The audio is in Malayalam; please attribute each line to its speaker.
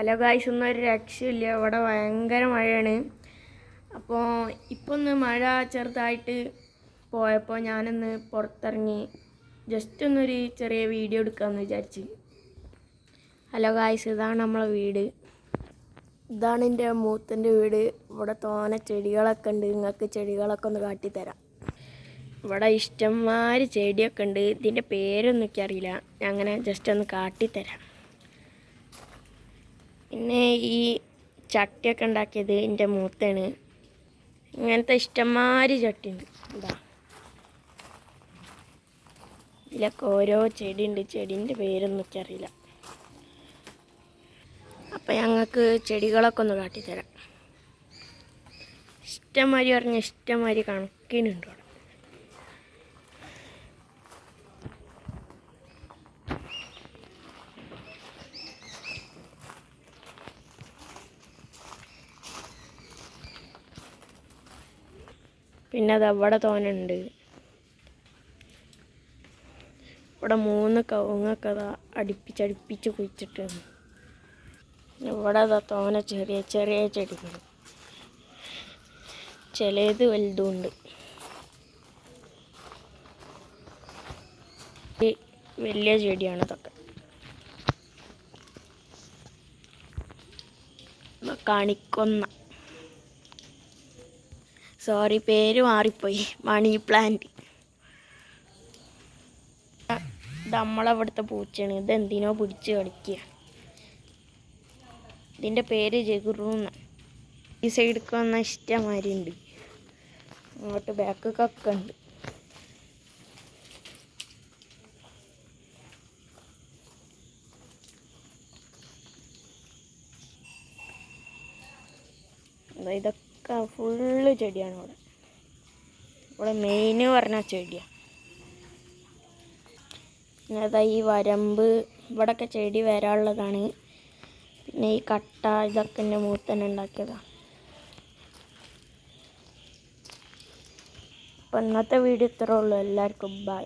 Speaker 1: ഹലോ ഗായ്സ് ഒന്നും ഒരു രക്ഷയില്ല. ഇവിടെ ഭയങ്കര മഴയാണ്. അപ്പോൾ ഇപ്പോൾ ഒന്ന് മഴ ചെറുതായിട്ട് പോയപ്പോൾ ഞാനൊന്ന് പുറത്തിറങ്ങി ജസ്റ്റ് ഒന്നൊരു ചെറിയ വീഡിയോ എടുക്കാമെന്ന് വിചാരിച്ച്. ഹലോ ഗായ്സ് ഇതാണ് നമ്മളെ വീട്. ഇതാണ് എന്റെ മൂത്തന്റെ വീട്. ഇവിടെ തോനെ ചെടികളൊക്കെ ഉണ്ട്. നിങ്ങൾക്ക് ചെടികളൊക്കെ ഒന്ന് കാട്ടിത്തരാം. ഇവിടെ ഇഷ്ടംമാതിരി ചെടിയൊക്കെ ഉണ്ട്. ഇതിന്റെ പേരൊന്നും എനിക്കറിയില്ല. അങ്ങനെ ജസ്റ്റ് ഒന്ന് കാട്ടിത്തരാം. പിന്നെ ഈ ചട്ടിയൊക്കെ ഉണ്ടാക്കിയത് എന്റെ മൂത്താണ് ഇങ്ങനത്തെ ഇഷ്ടംമാതിരി ചട്ടിയുണ്ട്. എന്താ ഇതിലൊക്കെ ഓരോ ചെടിയുണ്ട്. ചെടീന്റെ പേരൊന്നും എനിക്കറിയില്ല. അപ്പം ഞങ്ങൾക്ക് ചെടികളൊക്കെ ഒന്ന് കാട്ടിത്തരാം. ഇഷ്ടംമാതിരി പറഞ്ഞ ഇഷ്ടംമാതിരി കണക്കിനുണ്ട് പിന്നെ അത് അവിടെ തോനുണ്ട്. ഇവിടെ മൂന്ന് കവുങ്ങൊക്കെ അതാ അടുപ്പിച്ചടുപ്പിച്ച് കുഴിച്ചിട്ട് ഇവിടെ അതാ തോന ചെറിയ ചെറിയ ചെടികൾ. ചിലത് വലുതുണ്ട്. വലിയ ചെടിയാണ് ഇതൊക്കെ. കണിക്കൊന്ന. സോറി പേര് മാറിപ്പോയി. മണി പ്ലാന്റ് നമ്മളവിടുത്തെ പൂച്ചയാണ്. ഇത് എന്തിനോ പിടിച്ച് കളിക്കുക ഇതിന്റെ പേര് ജഗുറൂന്ന് ഈ സൈഡിലേക്ക് വന്ന ഇഷ്ടമാതിരി ഉണ്ട് അങ്ങോട്ട് ബാക്കൊക്കെ ഉണ്ട്. ദാ ഇതൊക്കെ ഫുള്ള് ചെടിയാണ് ഇവിടെ. ഇവിടെ മെയിൻ പറഞ്ഞ ചെടിയാണ് അതാ ഈ വരമ്പ് ഇവിടെയൊക്കെ ചെടി വരാനുള്ളതാണ്. പിന്നെ ഈ കട്ട ഇതൊക്കെ എന്റെ മൂത്തന്നെ ഉണ്ടാക്കിയതാണ് അപ്പം ഇന്നത്തെ വീഡിയോ ഇത്രേ ഉള്ളൂ. എല്ലാവർക്കും ബൈ